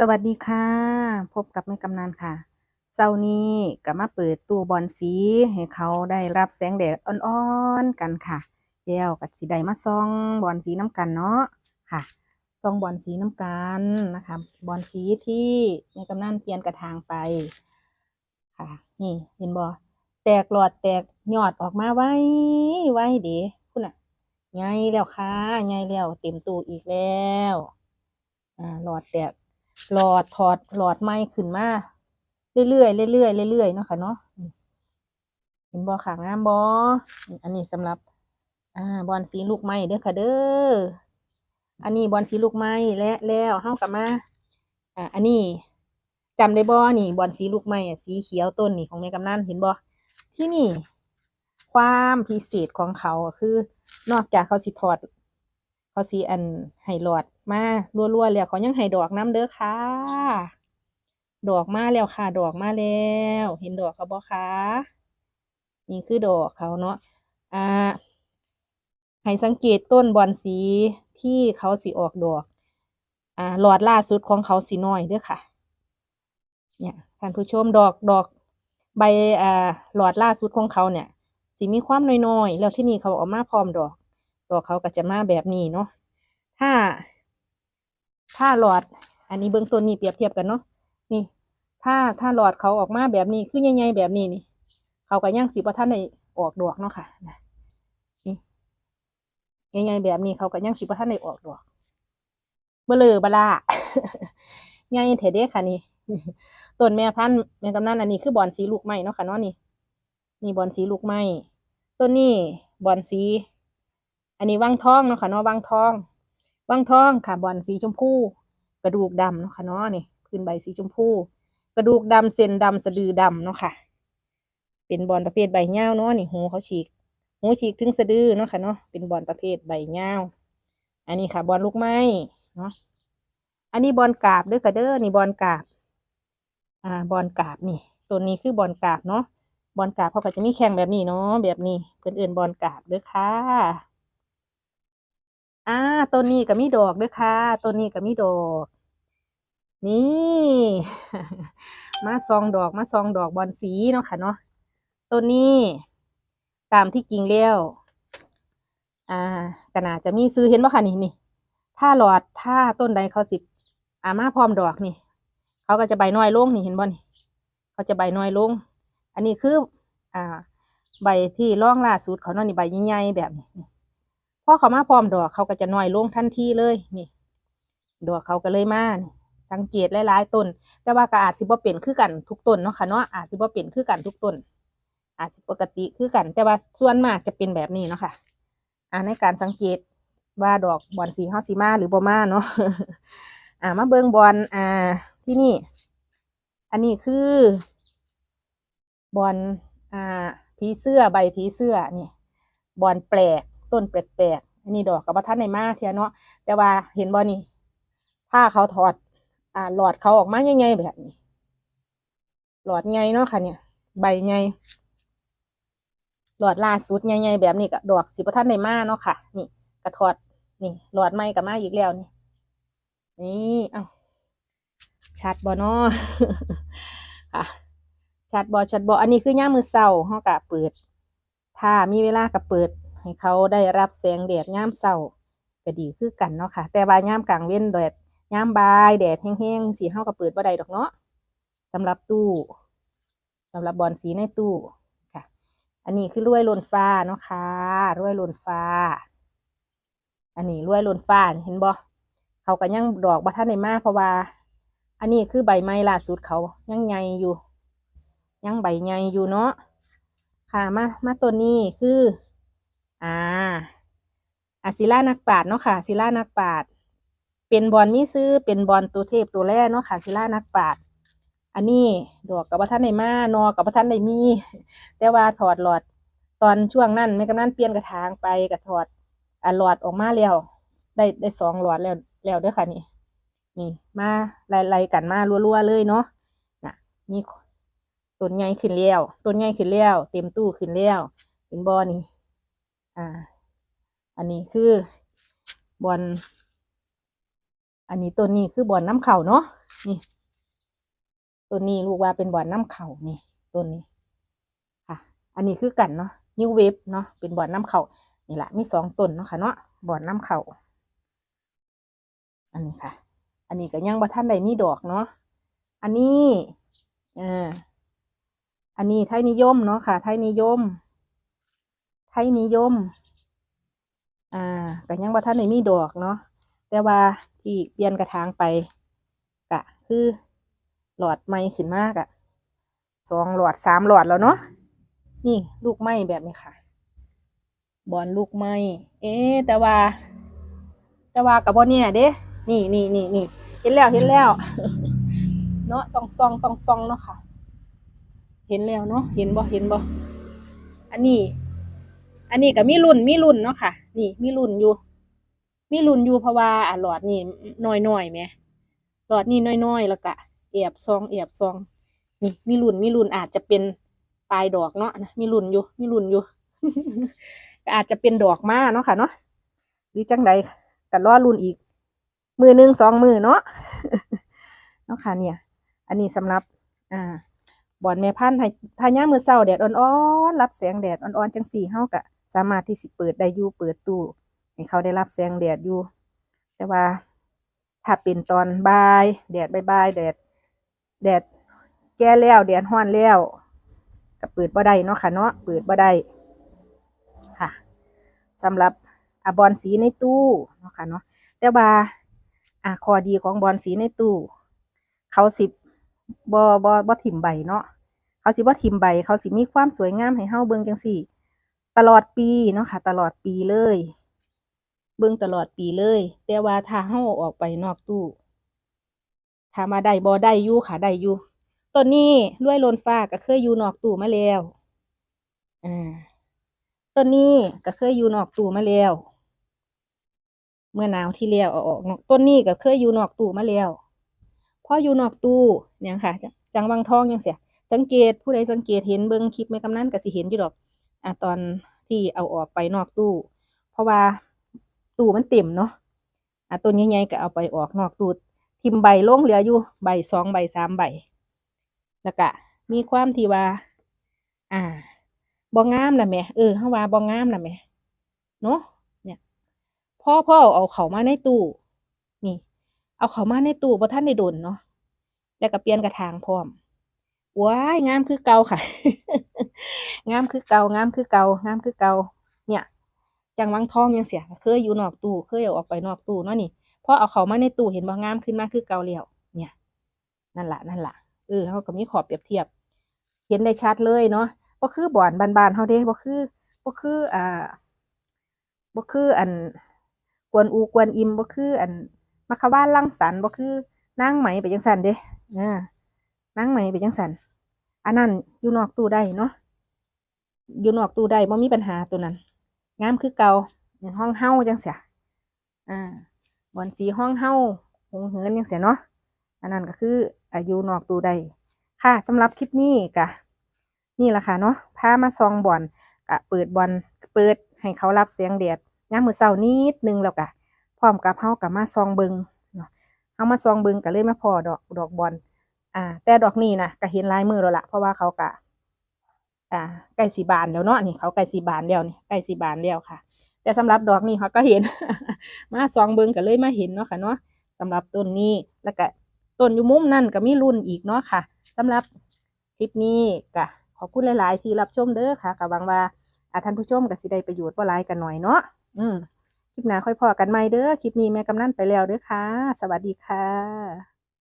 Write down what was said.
สวัสดีค่ะ พบกับแม่กำนันค่ะเช้านี้ก็มาเปิดตู้บอลสีให้เขาได้รับแสงแดดอ่อนๆกันค่ะแล้วก็สิได้มาส่องบอลสีน้ำกันเนาะค่ะส่องบอลสีน้ำกันนะคะบอลสีที่แม่กำนันเปลี่ยนกระถางไปค่ะ นี่เห็นบ่แตกหลอดแตกยอดออกมาไว้ไว้เด้คุณน่ะไงแล้วค่ะไงแล้วเต็มตู้อีกแล้วอ่าหลอดแตก หลอดถอดหลอดไม้ขึ้นมาเรื่อยๆเรื่อยๆเรื่อยๆเนาะค่ะเนาะเห็นบอขางามบออันนี้สำหรับ อ่าบอลสีลูกไม้เด้อค่ะเด้ออันนี้บอลสีลูกไม้และแล้วเฮากลับมา อ่า อันนี้จำได้บอนี่บอลสีลูกไม้สีเขียวต้นนี่ของแม่กำนันเห็นบอที่นี่ ความพิเศษของเขาคือนอกจากเขาสิถอด เขาสีอันให้หลอด มารัวๆแล้วเขายังให้ดอกน้ำเด้อค่ะ ดอกมาแล้วค่ะ ดอกมาแล้ว เห็นดอกเขาบ่คะนี่คือดอกเขาเนาะอ่าให้สังเกตต้นบอนสีที่เขาสิออกดอกอ่าหลอดล่าสุดของเขาสีน้อยเด้อค่ะ เนี่ยท่านผู้ชมดอกดอกใบอ่าหลอดล่าสุดของเขาเนี่ยสีมีความน้อยๆแล้วที่นี่เขาออกมาพร้อมดอก ดอกเขาก็จะมาแบบนี้เนาะถ้า ถ้าหลอด อันนี้เบื้องต้นนี่เปรียบเทียบกันเนาะนี่ ถ้าถ้าหลอดเขาออกมาแบบนี้คือใหญ่ๆแบบนี้นี่ เขาก็ยังสิบ่ทันได้ออกดอกเนาะค่ะนะนี่ใหญ่ๆแบบนี้เขาก็ยังสิบ่ทันได้ออกดอกเบลอบลาใหญ่เถเด้ค่ะนี่ต้นแม่พันธุ์แม่กำนันอันนี้คือบอนสีลูกไม้เนาะค่ะเนาะนี่นี่บอนสีลูกไม้ต้นนี้บอนสี อันนี้วังทองเนาะค่ะเนาะวังทอง วังทองค่ะบอนสีชมพู กระดูกดำเนาะค่ะเนาะนี่พื้นใบสีชมพู กระดูกดำเส้นดำสะดือดำเนาะค่ะ เป็นบอนประเภทใบเงาวเนาะนี่หูเขาฉีกหูฉีกถึงสะดือเนาะค่ะเนาะเป็นบอนประเภทใบเงาวอันนี้ค่ะบอนลูกไม้เนาะอันนี้บอนกาบเด้อค่ะเด้อนี่บอนกาบ อ่าบอนกาบนี่ตัวนี้คือบอนกาบเนาะบอนกาบเขาก็จะมีแข่งแบบนี้เนาะแบบนี้เพื่อนเอื่นบอนกาบเด้อค่ะ อ่าต้นนี้ก็มีดอกด้วยค่ะต้นนี้ก็มีดอก นี่ มาซองดอกมาซองดอกบอนสีเนาะค่ะเนาะต้นนี้ ตามที่จริงแล้วอ่าก็น่าจะมีซื้อเห็นบ่ค่ะนี่นี่ถ้าหลอดถ้าต้นใดเขาสิบอามาพร้อมดอกนี่ เขาก็จะใบน้อยลงนี่เห็นบ่นี่เขาจะใบน้อยลง อันนี้คือ อ่า ใบที่ร่องล่าสุดเขาเนาะนี่ใบใหญ่ๆแบบนี้ พอเขามาพร้อมดอกเขาก็จะน้อยลงทันทีเลยนี่ ดอกเขาก็เลยมาสังเกตหลายๆต้น แต่ว่าก็อาจสิบ่เป็นคือกันทุกต้นเนาะค่ะเนาะอาจสิบ่เป็นคือกันทุกต้น อาจสิปกติคือกัน แต่ว่าส่วนมากจะเป็นแบบนี้เนาะค่ะอ่าในการสังเกตว่าดอกบอนสีเฮาสิมาหรือบ่มาเนาะอ่ามาเบิงบอนอ่าที่นี่ อันนี้คือบอนอ่าผีเสื้อใบผีเสื้อนี่บอนแปลก ต้นแปลกๆอันนี้ดอกกับท่านในมาเทียเนาะแต่ว่าเห็นบอนี่ถ้าเขาถอด อ่าหลอดเขาออกมาใหญ่ๆแบบนี้ หลอดใหญ่เนาะค่ะเนี่ย ใบใหญ่หลอดล่าสุดใหญ่ๆแบบนี้ก็ดอกสิบท่านในมาเนาะค่ะ นี่กระถอดนี่ หลอดไม้กับมาอีกแล้วนี่นี่เอ้าชัดบอเนาะค่ะชัดบอชัดบออันนี้คือย่ามมือเศร้าเฮากะเปิด ถ้ามีเวลาก็เปิด ให้เขาได้รับแสงแดดย่ามเศร้าก็ดีคือกันเนาะค่ะ แต่ว่าย่ามกลางเว้นแดดย่ามบ่ายแดดแห้งๆสีเฮาก็เปิดบ่ได้ดอกเนาะสำหรับตู้สำหรับบอลสีในตู้ค่ะ อันนี้คือรวยลนฟ้าเนาะค่ะรวยลนฟ้า อันนี้รวยลนฟ้านี่เห็นบ่เขาก็ยังดอกบ่ทันได้มาเพราะว่า อันนี้คือใบไม้ล่าสุดเขายังใหญ่อยู่ ยังใบใหญ่อยู่เนาะค่ะมามาตัวนี้คือ อ่าอาศิลานักปราชญ์เนาะค่ะศิลานักปราชญ์เป็นบอลมีซื้อเป็นบอลตัวเทพตัวแรกเนาะค่ะศิลานักปราชญ์อันนี้ดอกกับพระท่านในมานอกับพระท่านในมี แต่ว่าถอดหลอดตอนช่วงนั้นแม่กำนันเปลี่ยนกระถางไปกับถอดอ่าหลอดออกมาแล้วได้ได้สองหลอดแล้วแล้วด้อค่ะนี่นี่มาไล่ๆกันมารัวๆเลยเนาะน่ะมีต้นใหญ่ขึ้นแล้วต้นใหญ่ขึ้นแล้วเต็มตู้ขึ้นแล้วเป็นบอนี่ อ่า อันนี้คือบอลอันนี้ต้นนี้คือบอลน้ำเข่าเนาะนี่ตัวนี้ลูกว่าเป็นบ่อนน้ำเข่านี่ตัวนี้ค่ะ อันนี้คือกันเนาะนิวเวฟเนาะเป็นบ่อนน้ำเข่านี่แหละมีสองต้นเนาะค่ะเนาะบ่อนน้ำเข่าอันนี้ค่ะ อันนี้ก็ยังบ่ท่านใดมีดอกเนาะอันนี้อ่าอันนี้ไทยนิยมเนาะค่ะ ไทยนิยม ไทยนิยม อ่าก็ยังบ่าท่านได้มีดอกเนาะแต่ว่าที่เปลี่ยนกระถางไปก็คือหลอดไม้ขึ้นมากอะสองหลอดสามหลอดแล้วเนาะนี่ลูกไม้แบบนี้ค่ะ บอลลูกไม้เอ๊แต่ว่า แต่ว่ากับบอเนี่ยเด้นี่นี่นี่นี่เห็นแล้วเห็นแล้วเนาะต้องซองต้องซองเนาะค่ะ เห็นแล้วเนาะเห็นบ่เห็นบ่อันนี้ อันนี้ก็มีรุ่นมีรุ่นเนาะค่ะ นี่มีรุ่นอยู่ มีรุ่นอยู่เพราะว่าอะหลอดนี่น้อยๆแหมหลอดนี่น้อยๆแล้วก็แอบซองแอบซอง นี่มีรุ่นมีรุ่นอาจจะเป็นปลายดอกเนาะนะมีรุ่นอยู่มีรุ่นอยู่อาจจะเป็นดอกมาเนาะค่ะเนาะหรือจังใดก็รอรุ่นอีก มือหนึ่งสองมือเนาะเนาะค่ะเนี่ย อันนี้สำหรับ อ่าบอนแม่พันธุ์ให้ถ้าย่ามมือเช้าแดดอ่อนๆรับแสงแดดอ่อนๆจังสี่เฮาก็ สามารถที่สิเปิดได้อยู่เปิดตู้ให้เขาได้รับแสงแดดอยู่ แต่ว่าถ้าเป็นตอนบ่าย แดดบ่ายแดด แดดแก่แล้วแดดร้อนแล้วก็เปิดบ่ได้เนาะค่ะเนาะเปิดบ่ได้ค่ะสำหรับอะบอนสีในตู้เนาะค่ะเนาะแต่ว่าอ่าข้อดีของบอนสีในตู้ เขาสิบ่บ่บ่ถิ่มใบเนาะเขาสิบ่ถิ่มใบ เขาสิมีความสวยงามให้เฮาเบิ่งจังซี่ ตลอดปีเนาะค่ะ ตลอดปีเลย เบิ่งตลอดปีเลย แต่ว่าถ้าเฮาออกไปนอกตู้ถ้ามาได้บ่ได้อยู่ค่ะได้อยู่ต้นนี้รวยลนฟ้าก็เคยอยู่นอกตู้มาแล้วอ่าต้นนี้ก็เคยอยู่นอกตู้มาแล้ว เมื่อหนาวที่แล้วเอาออกต้นนี้ก็เคยอยู่นอกตู้มาแล้วพออยู่นอกตู้เนี่ยค่ะ จังวังทองยังเสียสังเกตผู้ใดสังเกตเห็นเบิ่งคลิปแม่กำนันก็สิเห็นอยู่ดอก อ่าตอนที่เอาออกไปนอกตู้ เพราะว่าตู้มันเต็มเนาะอ่าต้นใหญ่ๆก็เอาไปออกนอกตู้ทิมใบลงเหลืออยู่ใบสองใบสามใบ แล้วก็มีความที่ว่า อ่าบ่งงามนะแม่เออเฮาว่าบ่งงามนะแม่เนาะเนี่ยพ่อพ่อเอาเขามาในตู้นี่ เอาเขามาในตู้บ่ทันได้โดนเนาะแล้วก็เปลี่ยนกระถางพร้อม ว้ายงามคือเก่าค่ะ งามคือเก่างามคือเก่างามคือเก่าเนี่ย จังวังทองยังเสียเคยอยู่นอกตู้เคยเอาออกไปนอกตู้เนาะนี่พอเอาเขามาในตู้เห็นบ่งามขึ้นมากคือเก่าแล้วเนี่ย นั่นแหละนั่นแหละเออเขาก็มีขอบเปรียบเทียบ เห็นได้ชัดเลยเนาะบ่คือบ่อนบานๆเฮาเด้บ่คือบ่คืออ่าบ่คืออันกวนอูกวนอิมบ่คือ อันมัคควานลังสรรค์บ่คือนางไหมไปจังซั่นเด้อ่านางไหมไปจังซั่น อันนั้นอยู่นอกตู้ได้เนาะอยู่นอกตู้ได้บ่มีปัญหาตัวนั้นงามคือเก่าอย่าห้องเฮาจังเสียอ่าบอนสีห้องเฮาหงเหินจังเสียเนาะอันนั้นก็คืออายุนอกตู้ได้ค่ะสำหรับคลิปนี้กะนี่แหละค่ะเนาะพามาซองบอลกะเปิดบอลเปิดให้เขารับเสียงแดดยามมือเช้านิดนึงแล้วกะพร้อมกับเฮากับมาซองเบิงเนาะเฮามาซองเบิงก็เลยมาพอดอกดอกบอล อ่า แต่ดอกนี้นะก็เห็นลายมือแล้วละเพราะว่าเขากะอ่าใกล้สีบานแล้วเนาะนี่เขาใกล้สีบานแล้วนี่ใกล้สีบานแล้วค่ะ แต่สำหรับดอกนี้เขาก็เห็น มาซองเบิงก็เลยมาเห็นเนาะค่ะเนาะสำหรับต้นนี้แล้วก็ต้นอยู่มุมนั่นก็มีรุ่นอีกเนาะค่ะสำหรับคลิปนี้ก็ขอบคุณหลาย ๆ ที่รับชมเด้อค่ะก็หวังว่าอาท่านผู้ชมก็สิได้ประโยชน์บ่หลายกันหน่อยเนาะอืมคลิปหน้าค่อยพอกันใหม่เด้อคลิปนี้แม่กำนันไปแล้วเด้อค่ะ สวัสดีค่ะ